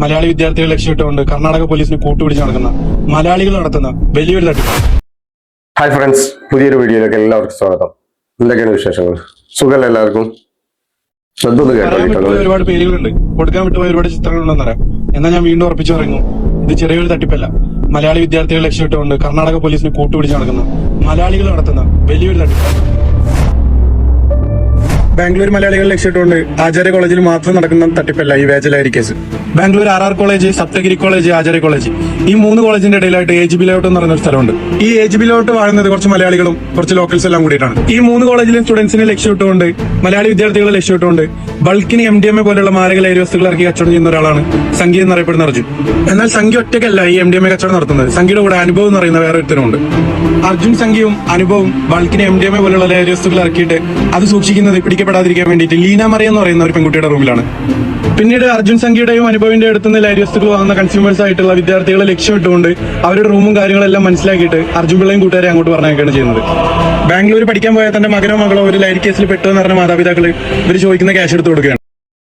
മലയാളി വിദ്യാർത്ഥികളെ ലക്ഷ്യമിട്ടുകൊണ്ട് കർണാടക പോലീസിന് കൂട്ടുപിടിച്ച് നടക്കുന്ന മലയാളികൾ നടത്തുന്ന വലിയൊരു തട്ടിപ്പ്. ഹായ് ഫ്രണ്ട്സ് പുതിയൊരു വീഡിയോയിലേക്ക് എല്ലാവർക്കും സ്വാഗതം. എന്തൊക്കെയാണ് വിശേഷങ്ങൾ? സുഖമല്ല എല്ലാവർക്കും? ഒരുപാട് പേരുകളുണ്ട്. കൊടുക്കാൻ വിട്ടുപോയ ഒരുപാട് ചിത്രങ്ങളുണ്ടെന്ന് ചിത്രങ്ങളുണ്ടെന്നറിയാം എന്നാൽ ഞാൻ വീണ്ടും ഉറപ്പിച്ചു പറയുന്നു ഇത് ചെറിയൊരു തട്ടിപ്പല്ല. മലയാളി വിദ്യാർത്ഥികളെ ലക്ഷ്യമിട്ടുകൊണ്ട് കർണാടക പോലീസിന് കൂട്ടുപിടിച്ച് നടക്കുന്ന മലയാളികൾ നടത്തുന്ന വലിയൊരു തട്ടിപ്പ് ബാംഗ്ലൂർ മലയാളികൾ ലക്ഷ്യമിട്ടുകൊണ്ട് ആചാര്യ കോളേജിൽ മാത്രം നടക്കുന്ന തട്ടിപ്പല്ല ഈ വേജലാരി case. Bangalore R R college Saptagiri college Acharya college. ഈ മൂന്ന് കോളേജിന്റെ ഇടയിലായിട്ട് എ ജി ബി ലേഔട്ട് എന്ന് പറയുന്ന സ്ഥലമുണ്ട്. ഈ എ ജി ബി ലേഔട്ട് വാഴുന്നത് കുറച്ച് മലയാളികളും കുറച്ച് ലോക്കൽസ് എല്ലാം കൂടിയിട്ടാണ്. ഈ മൂന്ന് കോളേജിലെ സ്റ്റുഡൻസിനെ ലക്ഷ്യമിട്ടുകൊണ്ട് മലയാളി വിദ്യാർത്ഥികളെ ലക്ഷ്യമിട്ടുകൊണ്ട് ബൾക്കിന് എം ഡി എം എ പോലുള്ള മാരക ലൈരി വസ്തുക്കൾ ഇറക്കി കച്ചവടം ചെയ്യുന്ന ഒരാളാണ് സംഗീത എന്ന് അറിയപ്പെടുന്ന അർജുൻ. എന്നാൽ സംഗീ ഒറ്റയ്ക്കല്ല ഈ എം ഡി എം എ കച്ചവടം നടത്തുന്നത്. സംഗീയുടെ കൂടെ അനുഭവം എന്ന് പറയുന്ന വേറെ ഒരുത്തനുണ്ട് അർജുൻ സംഖ്യയും അനുഭവവും ബൾക്കിന് എം ഡി എം എ പോലുള്ള ലൈരി വസ്തുക്കൾ ഇറക്കിയിട്ട് അത് സൂക്ഷിക്കുന്നത് പിടിക്കപ്പെടാതിരിക്കാൻ വേണ്ടിയിട്ട് ലീന മറിയ എന്ന് പറയുന്ന ഒരു പെൺകുട്ടിയുടെ റൂമിലാണ്. പിന്നീട് അർജുൻ സംഖ്യയുടെയും അനുഭവിന്റെ അടുത്തുനിന്ന് ലൈരി വസ്തുക്കൾ വാങ്ങുന്ന കൺസ്യൂമേഴ്സ് ആയിട്ടുള്ള വിദ്യാർത്ഥികളെ ലക്ഷ്യമിട്ടുകൊണ്ട് അവരുടെ റൂമും കാര്യങ്ങളെല്ലാം മനസ്സിലാക്കിയിട്ട് അർജുൻ പിള്ളയും കൂട്ടുകാരെ അങ്ങോട്ട് പറഞ്ഞേക്കാണ് ചെയ്യുന്നത്. ബാംഗ്ലൂർ പഠിക്കാൻ പോയ തന്റെ മകനോ മകളോ ഒരു ലൈറ്റ് കേസിൽ പെട്ടു എന്ന് പറഞ്ഞ മാതാപിതാക്കൾ ഇവർ ചോദിക്കുന്ന ക്യാഷ് എടുത്ത് കൊടുക്കുകയാണ്.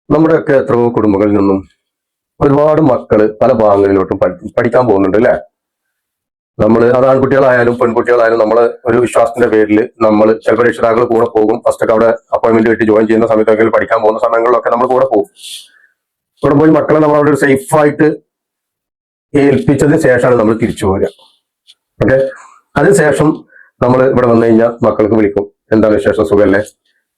നമ്മുടെയൊക്കെ എത്രയോ കുടുംബങ്ങളിൽ നിന്നും ഒരുപാട് മക്കൾ പല ഭാഗങ്ങളിലോട്ടും പഠി- പഠിക്കാൻ പോകുന്നുണ്ട് അല്ലെ? നമ്മൾ അത് ആൺകുട്ടികളായാലും പെൺകുട്ടികളായാലും നമ്മൾ ഒരു വിശ്വാസത്തിന്റെ പേരിൽ നമ്മൾ ചിലപ്പോൾ രക്ഷിതാക്കൾ കൂടെ പോകും. ഫസ്റ്റ് ഒക്കെ അവിടെ അപ്പോയിന്റ്മെന്റ് കിട്ടി ജോയിൻ ചെയ്യുന്ന സമയത്തൊക്കെ പഠിക്കാൻ പോകുന്ന സമയങ്ങളിലൊക്കെ നമ്മൾ കൂടെ പോകും. കൂടെ പോയി മക്കളെ നമ്മൾ അവിടെ സേഫ് ആയിട്ട് ഏൽപ്പിച്ചതിന് ശേഷമാണ് നമ്മൾ തിരിച്ചു പോരുക. ഓക്കെ അതിനുശേഷം നമ്മൾ ഇവിടെ വന്നു കഴിഞ്ഞാൽ മക്കൾക്ക് വിളിക്കും. എന്താണ് വിശേഷം? സുഖമല്ലേ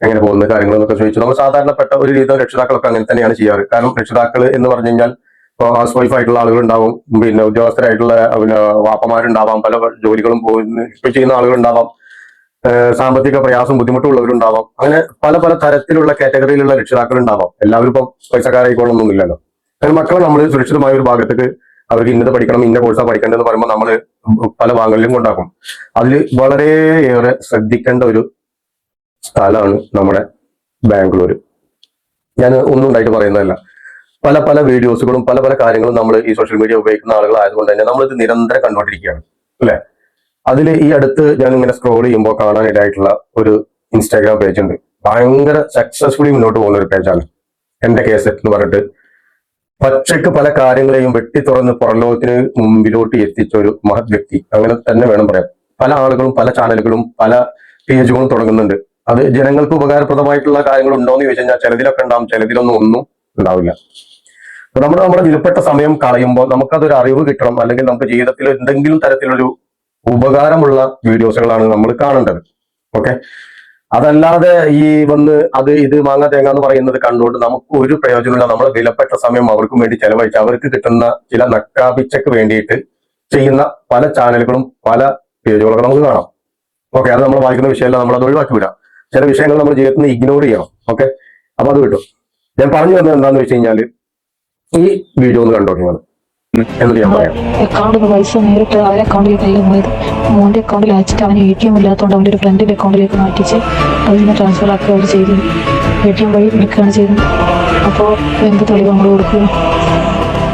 എങ്ങനെ പോകുന്ന? കാര്യങ്ങൾ എന്നൊക്കെ ചോദിച്ചു നമ്മൾ സാധാരണപ്പെട്ട ഒരു രീതി രക്ഷിതാക്കളൊക്കെ അങ്ങനെ തന്നെയാണ് ചെയ്യാറ്. കാരണം രക്ഷിതാക്കൾ എന്ന് പറഞ്ഞു കഴിഞ്ഞാൽ ഇപ്പോൾ ഹൗസ് വൈഫ് ആയിട്ടുള്ള ആളുകൾ ഉണ്ടാവും പിന്നെ ഉദ്യോഗസ്ഥരായിട്ടുള്ള പിന്നെ വാപ്പമാരുണ്ടാവാം. പല ജോലികളും പോകുന്ന. ഇപ്പൊ ചെയ്യുന്ന ആളുകളുണ്ടാവാം. സാമ്പത്തിക പ്രയാസം ബുദ്ധിമുട്ടുള്ളവരുണ്ടാവാം. അങ്ങനെ പല പല തരത്തിലുള്ള കാറ്റഗറിയിലുള്ള രക്ഷിതാക്കൾ ഉണ്ടാവാം എല്ലാവരും പൈസക്കാരായിക്കോളൊന്നും പൈസക്കാരായിക്കോളൊന്നുമില്ലല്ലോ അങ്ങനെ മക്കളെ നമ്മൾ സുരക്ഷിതമായ ഒരു ഭാഗത്തേക്ക് അവർക്ക് ഇന്നത് പഠിക്കണം ഇന്ന കോഴ്സാണ് പഠിക്കേണ്ടതെന്ന് പറയുമ്പോൾ നമ്മൾ പല ഭാഗങ്ങളിലും കൊണ്ടാക്കും. അതിൽ വളരെയേറെ ശ്രദ്ധിക്കേണ്ട ഒരു സ്ഥലമാണ് നമ്മുടെ ബാംഗ്ലൂർ ഞാൻ ഒന്നും ഉണ്ടായിട്ട് പറയുന്നതല്ല. പല പല വീഡിയോസുകളും പല പല കാര്യങ്ങളും നമ്മൾ ഈ സോഷ്യൽ മീഡിയ ഉപയോഗിക്കുന്ന ആളുകളായതുകൊണ്ട് തന്നെ നമ്മളിത് നിരന്തരം കണ്ടുകൊണ്ടിരിക്കുകയാണ് അല്ലെ? അതിൽ ഈ അടുത്ത് ഞാൻ ഇങ്ങനെ സ്ക്രോൾ ചെയ്യുമ്പോൾ കാണാനിടയായിട്ടുള്ള ഒരു ഇൻസ്റ്റാഗ്രാം പേജ് ഉണ്ട്. ഭയങ്കര സക്സസ്ഫുള്ളി മുന്നോട്ട് പോകുന്ന ഒരു പേജാണ് എന്റെ കേസ് എന്ന് പറഞ്ഞിട്ട് പച്ചക്ക് പല കാര്യങ്ങളെയും വെട്ടി തുറന്ന് പുറലോകത്തിന് മുമ്പിലോട്ട് എത്തിച്ച ഒരു മഹത് വ്യക്തി. അങ്ങനെ തന്നെ വേണം പറയാം പല ആളുകളും പല ചാനലുകളും പല പേജുകളും തുടങ്ങുന്നുണ്ട്. അത് ജനങ്ങൾക്ക് ഉപകാരപ്രദമായിട്ടുള്ള കാര്യങ്ങൾ ഉണ്ടോ എന്ന് ചോദിച്ചു കഴിഞ്ഞാൽ ചിലതിലൊക്കെ ഉണ്ടാവും ചിലതിലൊന്നും ഒന്നും ഉണ്ടാവില്ല. നമ്മൾ നമ്മുടെ വിലപ്പെട്ട സമയം കളയുമ്പോൾ നമുക്കതൊരു അറിവ് കിട്ടണം. അല്ലെങ്കിൽ നമുക്ക് ജീവിതത്തിൽ എന്തെങ്കിലും തരത്തിലൊരു ഉപകാരമുള്ള വീഡിയോസുകളാണ് നമ്മൾ കാണേണ്ടത്. ഓക്കെ? അതല്ലാതെ ഈ വന്ന് അത് ഇത് മാങ്ങ തേങ്ങ എന്ന് പറയുന്നത് കണ്ടുകൊണ്ട് നമുക്ക് ഒരു പ്രയോജനമില്ല. നമ്മൾ വിലപ്പെട്ട സമയം അവർക്കും വേണ്ടി ചെലവഴിച്ച് അവർക്ക് കിട്ടുന്ന ചില നക്കാപിച്ചക്ക് വേണ്ടിയിട്ട് ചെയ്യുന്ന പല ചാനലുകളും പല പേജുകളൊക്കെ നമുക്ക് കാണാം. ഓക്കെ അത് നമ്മൾ വായിക്കുന്ന വിഷയമല്ല നമ്മൾ അത് ഒഴിവാക്കി വിടാം ചില വിഷയങ്ങൾ നമ്മൾ ജീവിതത്തിൽ ഇഗ്നോർ ചെയ്യണം. ഓക്കെ അപ്പൊ അത് കിട്ടും. ഞാൻ പറഞ്ഞു വന്നത് എന്താന്ന് വെച്ച് കഴിഞ്ഞാൽ ഈ വീഡിയോ ഒന്ന് കണ്ടോ നിങ്ങൾ നിന്ന് പൈസ നേരിട്ട് അവരെ അക്കൗണ്ടിലേക്ക് കയ്യിൽ പോയത്. മോന്റെ അക്കൗണ്ടിൽ അയച്ചിട്ട് അവന് എ ടി എം ഇല്ലാത്തതുകൊണ്ട് അവന്റെ ഒരു ഫ്രണ്ടിന്റെ അക്കൗണ്ടിലേക്ക് മാറ്റിച്ച് അതിന് ട്രാൻസ്ഫർ ആക്കി അവർ ചെയ്തു. എ ടി എം വഴി എടുക്കുകയാണ് ചെയ്തത്. അപ്പോൾ എന്ത് തെളിവ് നമ്മൾ കൊടുക്കുക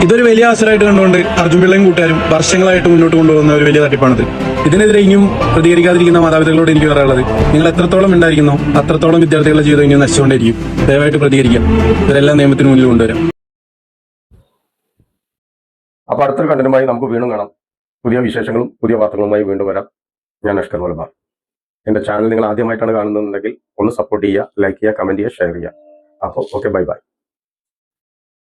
ഇതൊരു വലിയ അവസരമായിട്ട് കണ്ടുകൊണ്ട് അർജുൻ പിള്ളയും കൂട്ടുകാരും വർഷങ്ങളായിട്ട് മുന്നോട്ട് കൊണ്ടുപോകുന്ന ഒരു വലിയ തട്ടിപ്പാണിത്. ഇതിനെതിരെ ഇനിയും പ്രതികരിക്കാതിരിക്കുന്ന മാതാപിതാക്കളോട് എനിക്ക് പറയാനുള്ളത് നിങ്ങൾ എത്രത്തോളം ഉണ്ടായിരിക്കുന്നോ അത്രത്തോളം വിദ്യാർത്ഥികളുടെ ജീവിതം ഇനി നശിച്ചുകൊണ്ടേയിരിക്കും. ദയവായിട്ട് പ്രതികരിക്കാം ഇതെല്ലാം നിയമത്തിന് മുന്നിൽ കൊണ്ടുവരാം. അപ്പൊ അടുത്തൊരു കണ്ടന്റുമായി നമുക്ക് വീണ്ടും കാണാം. പുതിയ വിശേഷങ്ങളും പുതിയ വാർത്തകളുമായി വീണ്ടും വരാം. ഞാൻ അഷ്കർ മലബാർ. എന്റെ ചാനൽ നിങ്ങൾ ആദ്യമായിട്ടാണ് കാണുന്നുണ്ടെങ്കിൽ ഒന്ന് സപ്പോർട്ട് ചെയ്യുക ലൈക്ക് ചെയ്യുക കമന്റ് ചെയ്യുക ഷെയർ ചെയ്യുക. അപ്പോൾ ഓക്കെ ബൈ ബൈ